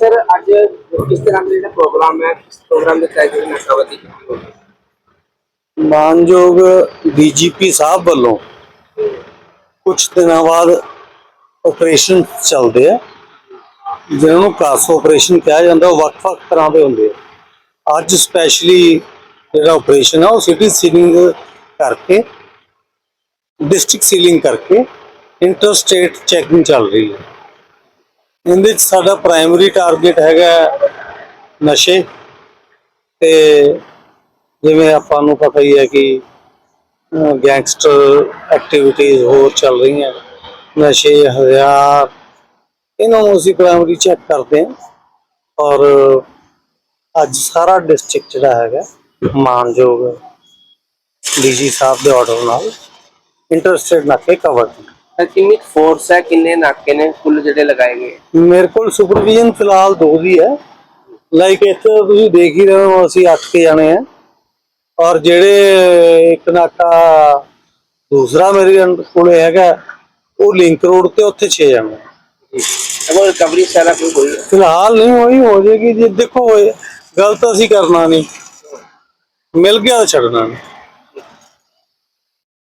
Sir, ਅੱਜ ਕਿਸ ਤਰ੍ਹਾਂ ਦਾ ਜਿਹੜਾ ਪ੍ਰੋਗਰਾਮ ਹੈ, ਕਿਸ ਪ੍ਰੋਗਰਾਮ ਦੇ ਤਹਿਤ ਜਿਹੜੀ ਨਾਕਾਬੰਦੀ ਮਾਨਯੋਗ ਡੀਜੀਪੀ ਸਾਹਿਬ ਵੱਲੋਂ ਕੁਝ ਦਿਨਾਂ ਬਾਅਦ ਆਪਰੇਸ਼ਨ ਚੱਲਦੇ ਆ। ਜਿਹਨਾਂ ਨੂੰ ਕਾਸ ਆਪਰੇਸ਼ਨ ਕਿਹਾ ਜਾਂਦਾ, ਉਹ ਵੱਖ-ਵੱਖ ਤਰ੍ਹਾਂ ਦੇ ਹੁੰਦੇ ਆ। ਅੱਜ ਸਪੈਸ਼ਲੀ ਜਿਹੜਾ ਆਪਰੇਸ਼ਨ ਆ, ਉਹ ਸਿਟੀ ਸੀਲਿੰਗ ਕਰਕੇ ਡਿਸਟ੍ਰਿਕਟ ਸੀਲਿੰਗ ਕਰਕੇ ਇੰਟਰ ਸਟੇਟ ਚੈਕਿੰਗ ਚੱਲ ਰਹੀ ਹੈ। ਇਹਦੇ 'ਚ ਸਾਡਾ ਪ੍ਰਾਇਮਰੀ ਟਾਰਗੇਟ ਹੈਗਾ ਨਸ਼ੇ ਤੇ ਜਿਵੇਂ ਆਪਾਂ ਨੂੰ ਪਤਾ ਹੀ ਹੈ ਕਿ ਗੈਂਗਸਟਰ ਐਕਟੀਵਿਟੀਜ਼ ਹੋਰ ਚੱਲ ਰਹੀਆਂ, ਨਸ਼ੇ ਹਜ਼ਾਰ ਇਹਨਾਂ ਨੂੰ ਅਸੀਂ ਪ੍ਰਾਇਮਰੀ ਚੈੱਕ ਕਰਦੇ ਹਾਂ ਔਰ ਅੱਜ ਸਾਰਾ ਡਿਸਟ੍ਰਿਕਟ ਜਿਹੜਾ ਹੈਗਾ ਮਾਨਯੋਗ ਡੀਜੀ ਸਾਹਿਬ ਦੇ ਆਰਡਰ ਨਾਲ ਇੰਟਰਸਟੇਟ ਨਾਕੇ ਕਵਰ ਤਾਂ ਕਿੰਨੀ ਫੋਰਸ ਹੈ ਕਿੰਨੇ ਨਾਕੇ ਨੇ ਕੁੱਲ ਜਿਹੜੇ ਲਗਾਏ ਗਏ? ਮੇਰੇ ਕੋਲ ਸੁਪਰਵੀਜ਼ਨ ਫਿਲਹਾਲ ਦੋ ਦੀ ਹੈ। ਲਾਈਕ ਇੱਥੇ ਤੁਸੀਂ ਦੇਖ ਹੀ ਰਹੇ ਹੋ ਅਸੀਂ 8 ਕੇ ਜਾਣੇ ਆ ਔਰ ਜਿਹੜੇ ਇੱਕ ਨਾਕਾ ਦੂਸਰਾ ਮੇਰੇ ਅੰਡ- ਕੋਲੇ ਹੈਗਾ ਉਹ ਲਿੰਕ ਰੋਡ ਤੇ ਉੱਥੇ 6 ਜਾਣੇ ਆ। ਜੀ। ਅਗਰ ਰਿਕਵਰੀ ਸਾਰਾ ਕੋਈ ਹੋਈ ਹੈ? ਫਿਲਹਾਲ ਨਹੀਂ ਹੋਈ ਹੋ ਜਾਏਗੀ ਜੇ। ਦੇਖੋ ਹੋਏ। ਗਲਤ ਅਸੀਂ ਕਰਨਾ ਨਹੀਂ। ਮਿਲ ਗਿਆ ਛੱਡਣਾ ਨਹੀਂ।